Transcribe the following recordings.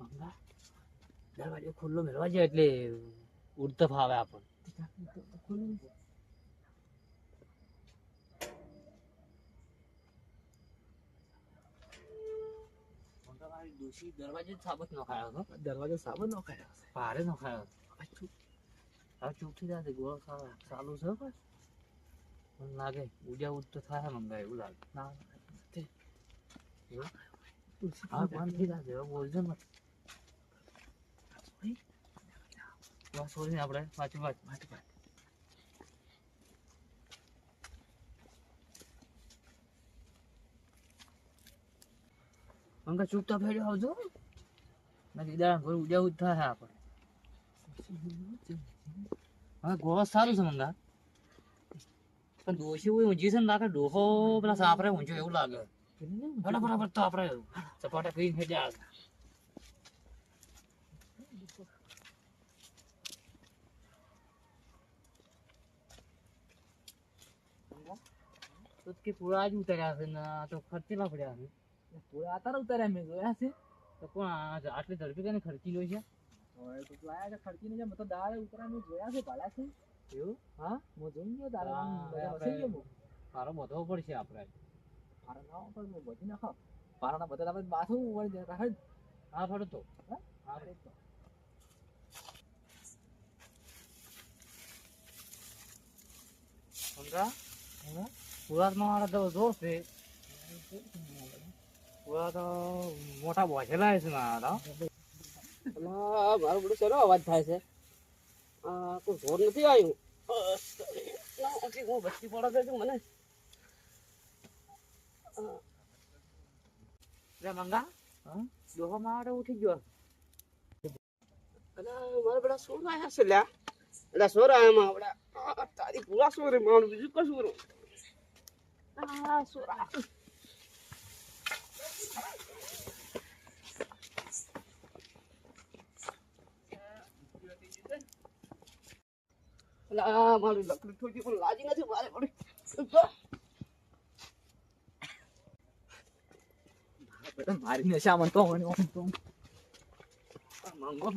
મંગા દરવાજો ખુલ્લો મેળવા જાય એટલે ઉડતા ફાવે આપણને દરવાજે સાબત નખાયો હતો દરવાજો સાબત નો ખાયો ભારે નખાયો હતો હવે ચૂપ થઈ જાય ગોળ ખાવા ચાલુ છે પણ લાગે ઉડ્યા ઉડ થાય મંગા એવું લાગે ના બંધ થઈ જશે બોલજો મત બસ ને આપણે વાંચું વાંચ વાંચ વાંચ વાત ચૂપ તો ફેર્યો આવજો. નથી દાડા ઘર ઉજાવું જ થાય આપણે હવે ગોવા સારું છે મંગા. પણ દોશી હોય ઊંચી છે ને લાગે ડોહો પેલા સાપરે ઊંચો એવું લાગે. બરાબર બરાબર તો આપણે સપાટા કરીને હેડ્યા કે પૂરા જ ઉતર્યા છે ને તો ખર્ચેલા પડ્યા છે પૂરા અત્યારે ઉતાર્યા મેં જોયા છે તો પણ આટલી ઝડપી કરીને ખર્ચી લો છે હવે તો લાયા છે મતલબ દાળ ઉતરા મેં જોયા છે ભાડા છે એવું હા હું જોઈ ગયો દાળ મારો બધા પડશે આપણે મારા ના પર મેં બધી નાખો મારા બધા તમે બાથું વળી જાય કાઢ હા ફરતો હા? ફરતો સમજા તો પુરાતમાં વાળા તો જો છે પુરા તો મોટા બોજેલા છે મારા મારો બધું શેનો અવાજ થાય છે? આ કોઈ જોર નથી આવ્યું? હું બચી પડે છે મને. રે મંગા હા? ડોહો મારે ઉઠી ગયો. અલા મારા બધા સોર આયા છે લ્યા? એટલે સોર આયા માં આપડા આ, તારી પૂરા સોર મારું બીજું કશું રો? મારું મારે બેટા મારી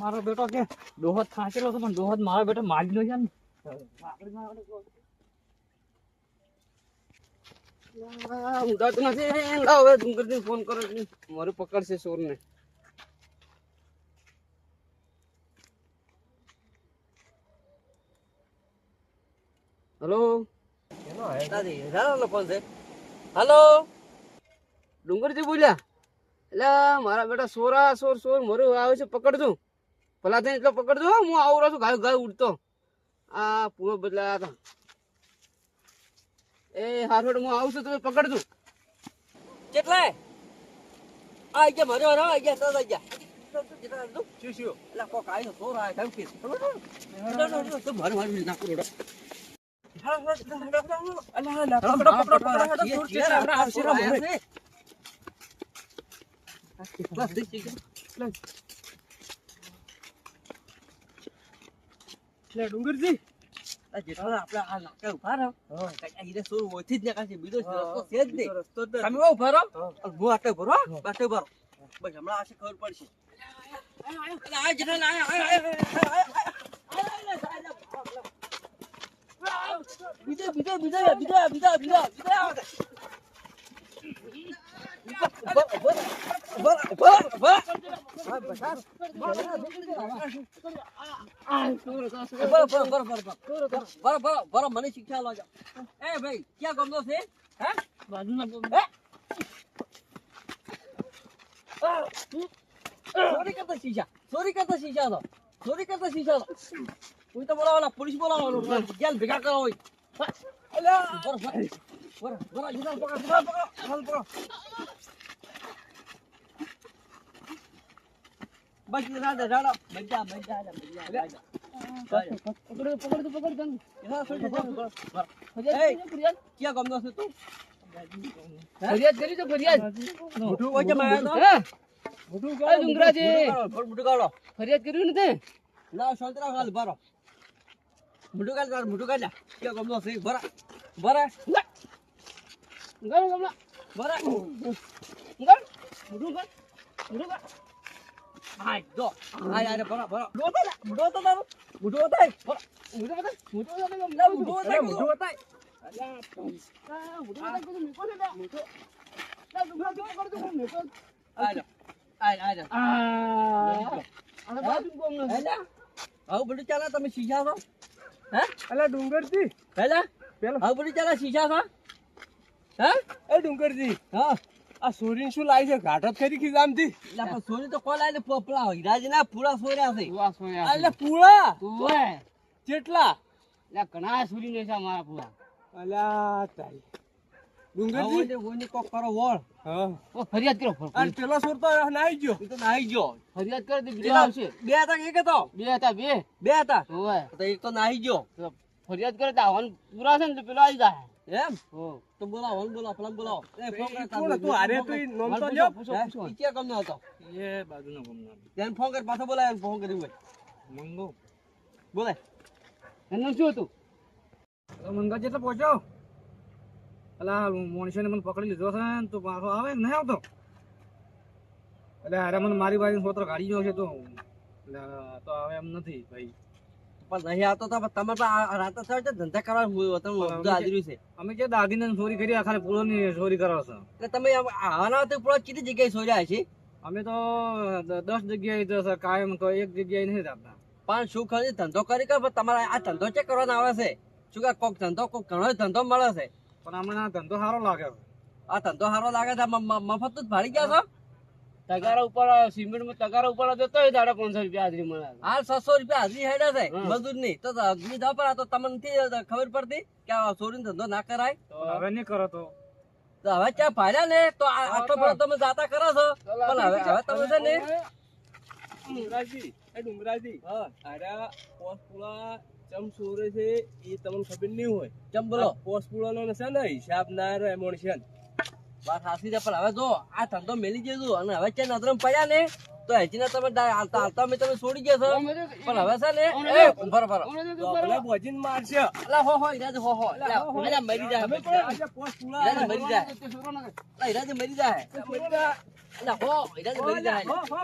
મારો કે દોહદ થાકેલો હતો પણ દોહદ મારો બેટો મારી નો છે ને. આ ઊંઘાતું નથી. લાવ હવે ડુંગરજી ફોન કરો મારું પકડશે સોર ને હેલો કોણ છે? હેલો? ડુંગરજી બોલ્યા? એટલે મારા બેટા સોરા સોર સોર મારું આવે છે પકડજો. પેલા થઈને એટલો પકડજો હો, આવું રહ્યો છું ગાય ગાય ઉડતો. આ પૂરો બદલાયા હતા. એ હાથોડ હું આવું છું તમે પકડજો. કેટલા? આ ગયા મારે વાળા આ ગયા સદા ગયા શું શું? એટલે કોક આવ્યો સોર આવ્યો કેમ કે મારું મારું નાખું રોડો. ડુંગરજી. જેટલા આપણે આ નાકે ઊભા રહો કઈ હીરે સોર ઓછી જ નાખે છે બીજો રસ્તો છે જ નહીં તમે બહુ ઊભા રહો હું આટલે ભરો આટલે ભરો બસ હમણાં આશે ખબર પડશે આ જેઠા આયા આયા બીજા બીજા બીજા બીજા બીજા બીજા બીજા મને શિક્ષા લો એ ભાઈ ક્યાં ગમતો છે હે બાજુના ચોરી કરતા શીશા ચોરી કરતા શીશા તો ચોરી કરતા શીશા તો હું તો બોલાવાના પોલીસ બોલાવવાનો જેલ ભેગા કરો હોય બસ રાડા રાડા મજા મજા મજા પકડ પકડ પકડ તને એ ક્યાં ગમનો છે. તું ફરિયાદ કરી તો ફરિયાદ મોટું વચ્ચે માર્યો હે મોટું કાળ ડુંગરાજી મોટું કાઢો ફરિયાદ કર્યું ને તે ના સંતરા હાલ ભરો. મોટું કાઢ તાર મોટું કાઢ કે ગમલો સહી ભરા ભરા. ગણ ગમલો. ભરા. ગણ મોટું ગણ મોટું ગણ હા જો. આ યાર ભરો ભરો. ડો તો તારો. બુઢો થાય. ભરો. થાય બુઢો થાય લા, થાય. બુઢો થાય અલ્યા, આ થાય કીધું મેકો છે લા. લા, બુઢો થાય કીધું કીધું મેકો. આ જા. આ. આ જા. આ બાજુ કોમ નથી. હેલા. આવું બધું ચાલે તમે શીશા છો હે? અલા ડુંગરજી. હેલા પેલો. હા બધું ચાલા શીશા છો હે? એ ડુંગરજી. હા. આ સોરીન શું લાવી છે? ઘાટો કરી ખીજામથી એટલે પણ સોની તો કોલ આવીને પોપલા હીરાજીના પૂરા સોર્યા છે. પૂરા સોર્યા એટલે પૂળા તું હોય કેટલા? લે ઘણા સોરી ને છે મારા પૂરા. અલા તારી. ડુંગરજી? ઓની કોક કરો વોળ હા. ઓ ફરિયાદ કરો અને પેલો સોર તો નાઈ ગયો. તો નાહી ગયો. ફરિયાદ કરે તો બીજો આવશે. બે હતા કે એક હતો? બે હતા બે. બે હતા? હોય. તો એક તો નાહી ગયો. ફરિયાદ કરે તો આવવાનું પૂરા છે ને પેલો આવી જાય. એમ? હો. તો બોલાવો ને બોલાવો પેલા બોલાવો. એ ફોન કર કોણ હતું? હારે તું નોમ તો લ્યો. હતો? એ બાજુનો તેને ફોન કર પાછો બોલાય ફોન કરી હોય. મંગો. બોલે એનું શું હતું? મંગા જેટલો પહોંચ્યો. અલા મોણસીને મને પકડી લીધો છે ને તો પાછો આવે કે નહીં આવતો? એટલે અરે મને મારી બાજુ સોત્ર કાઢી ગયો છે તો તો હવે એમ નથી ભાઈ. પણ નહીં આવતો તો તમે પણ રાતે સવારે ધંધા કરવા હતું હાજરી છે. અમે જે દાગીને ચોરી કરી ખાલી પૂરોની ચોરી કરો છો. એટલે તમે આમ આવાના પૂરો કેટલી જગ્યાએ સોર્યા છે અમે તો દસ જગ્યાએ તો કાયમ તો એક જગ્યાએ નથી રાખતા પણ શું ખરી? ધંધો કરી કે પણ તમારે આ ધંધો ચેક કરવાનો આવે છે. શું કે કોક ધંધો કોક ઘણો ધંધો મળે છે. પણ આ ધંધો સારો લાગે આ ધંધો સારો લાગે છે મફત જ ભાડી ગયા છો? તગારા ઉપર સિમેન્ટમાં તગારા ઉપર જતો હોય દાડા પાંચસો રૂપિયા હાજરી મળે. હાલ છસો રૂપિયા હાજરી હેડે છે મજૂરની તો અગ્નિ જાવ પર તો તમને નથી ખબર પડતી કે આ ચોરીનો ધંધો ના કરાય? હવે નહીં કરો તો. તો હવે ક્યાં ભાડ્યા ને? તો આટલો બધો તમે જાતા કરો છો. પણ હવે હવે તમે છે ને ડુંગરાજી એ ડુંગરાજી હા. અરે પોસ પુલા ચમ સોરે છે એ તમને ખબર નહીં હોય. ચમ બોલો. પોસ પુલાનો છે ને હિસાબ ના રહે મોણસિયન વાત સાચી છે પણ હવે જો આ ધંધો મેલી જજો અને હવે ત્યાં નજરમ પડ્યા ને તો હજીને તમે હાલતા હાલતા મેં તમે છોડી ગયા છો. પણ હવે છે ને એ ઉભરો ઉભરો પેલા બોજીને મારશે. અલા હો હો ઈરાજ હો હો. અલા મરી જાય હવે. ઈરાજ મરી જાય. અલા ઈરાજ મરી જાય. અલા હો ઈરાજ મરી જાય. હો, હો.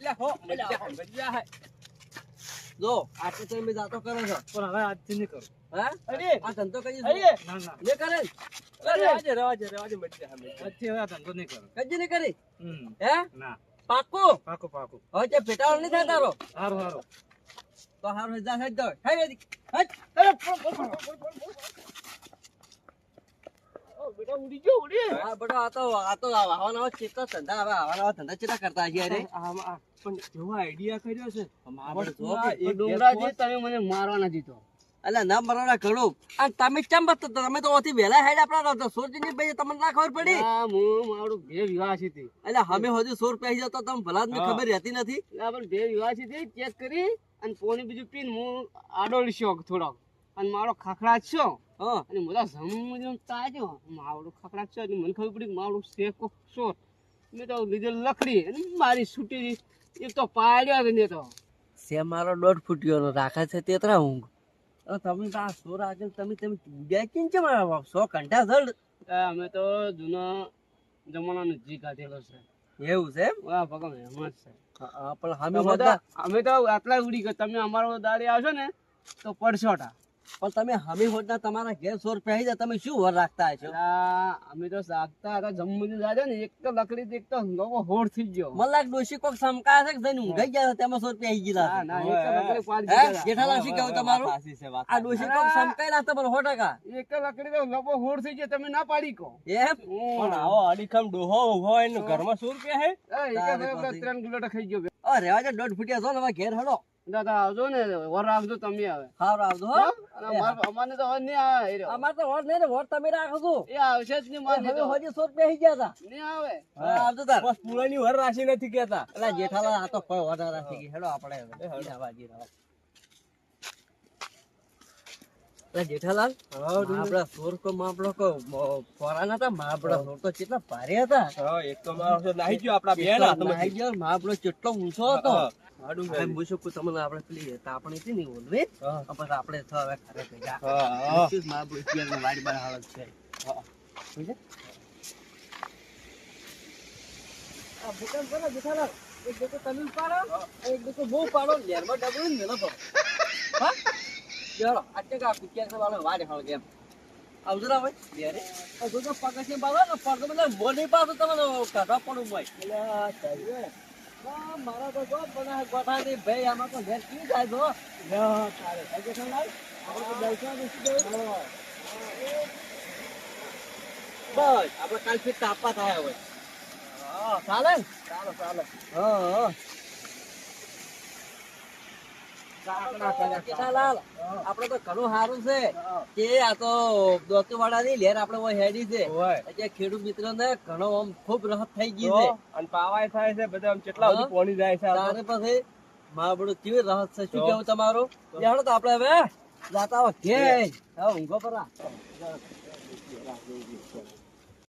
અલા હો. મરી જાય. જો આટલું તો જાતો કરો છો. પણ હવે આજથી નહીં કરો. હા? આ ધંધો કરી ના ના. ને કરે? અરે! રહેવાજે રહેવાજે રહેવાજે મરી જાય મરી જાય. આજથી હવે આ ધંધો નહીં કરો. કજી ને કરી? હે? ના. પાકું પાકું પાકું હવે તે પેટાળ નહીં થાય તારો? સારું સારું તો હારું જા હેડ દો હેડ હેડ. બેટા ઉડી ગયો ઉડી. હા બટો આ તો આ તો આવા નવા ચેતા ધંધા આવા નવા ધંધા ચેતા કરતા છે અરે આ પણ એવો આઈડિયા કર્યો છે. ડુંગરાજી તમે મને મારવાના નથી તો ના મરવાના ઘણું. આ તમે ચમ બત તમે તો ઓથી વેલા હેડ આપણા તો સોરજીની ભાઈ તમને ના ખબર પડી? હા હું મારું બે વિવાહ છે તે. અલ્યા અમે હજી સોર પહેરી જતો તમે ભલા જ ખબર રહેતી નથી. એટલે પણ બે વિવાહ છે તે ચેક કરી અને પોણી બીજું પીન હું આડો લીશો થોડો અને મારો ખાખડા છો. હા. અને બધા જમ તાજો માવડું ખાખડા છો. એટલે મને ખબર પડી માવડું શેકો શોર મેં તો લીધેલ લકડી અને મારી છૂટી એક તો પાડ્યો ને તો. સે મારો દોઢ ફૂટ્યો રાખે છે તેતરા ઊંઘ. તમે તો આ સોર આગળ તમે તમે ઉડ્યા કેમ છે મારા સો ઘંટા જડ અમે તો જૂના જમાનો નજીક કાઢેલો છે. એવું છે એમ? વાહ ભગવાન એમાં જ છે. હા, પણ અમે અમે તો અમે તો આટલા ઉડી ગયા. તમે અમારો દાડી આવશો ને તો પડશોટા પણ તમે હમી હોટના તમારા ઘેર સોર પહેરી જાય તમે શું વર રાખતા છો અમે તો સાગતા હતા જમવાનું જાજો ને એક તો લકડી એક તો લોકો હોડ થઈ ગયો. મને લાગ ડોશી કોક સમકા છે કે જઈને ઊંઘાઈ ગયા તેમાં સો રૂપિયા આવી છે. ના એક તો લકડી પાડી? જેઠાલાલ શું કહ્યું તમારું? આ ડોશી કોક સમકાઈ હતા, પણ સો કા એક તો લકડી તો લોકો હોડ થઈ ગયો તમે ના પાડી કો એમ? પણ આવો અડીખમ ડોહો ઊભો એનું ઘરમાં સો રૂપિયા હે? એક તો ત્રણ કિલો ખાઈ ગયો અરે રેવા દે દોઢ ફૂટિયા છો ને ઘેર હડો. દાદા આવજો ને વર રાખજો તમે હવે. હાવ રાખજો હો. અને તો વર નહીં આવે રહ્યો. તો વર નહીં વર તમે રાખજો એ આવશે જ નહીં મારે હવે. હજી સોર પહેરી ગયા હતા નહીં આવે. આવજો તાર. બસ પુલાની વર રાશી નથી કેતા એટલે જેઠાલા આ તો કોઈ વર રાખી ગઈ હેડો આપણે હવે. જીરાવા, જીરાવા. જેઠાલાલ આપડા સોર કો માપડો કો. ફોરાના હતા માપડા સોર તો કેટલા ભારે હતા. હા એક તો મારો નાહી ગયો આપડા બે નાહી ગયો, માપડો કેટલો ઊંચો હતો. હા, હાડું એમ ભાઈ. પૂછું કે તમને આપણે પેલી તાપણી હતી ને ઓલવી પછી આપણે તો હવે ઘરે ભેગા હા, હા. શું માપડો અત્યારની વાડી બાર હાલત છે. સમજ્યા? આ ભૂકંપ છે જેઠાલાલ એક ડોકો તમે ઉપાડો એક ડોકો હું ઉપાડો લેરમાં ડબલું ને મેલો હા? ચાલો આજે કા પિક્ચર તો વાળો વાડે હાલ ગેમ આવજો ભાઈ લેરે તો તો પગથી બાળો ને પાછો તમને કાઢવા પડું ભાઈ. એટલે ના, મારા તો જો ગોઠાની. ભાઈ, આમાં તો ઘેર કી જાય જો લ્યો તારે તો દર્શન બેસી આપણે કાલ ફિટ તાપા થાય હવે. ચાલે ચાલો ચાલો. હા હા. કેશાલાલ, આપણે તો ઘણું સારું છે. કે આ તો દોસ્તો વાળાની લહેર આપણે ઓય હેડી છે. એટલે ખેડૂત મિત્ર ને ઘણો આમ ખૂબ રાહત થઈ ગઈ છે. અને પાવાય થાય છે બધા આમ કેટલા હા. પોણી જાય છે કેવી રાહત છે? શું કેવું તમારું? યાર તો આપડે હવે જાતા હોય. હવે ઊંઘો પરા.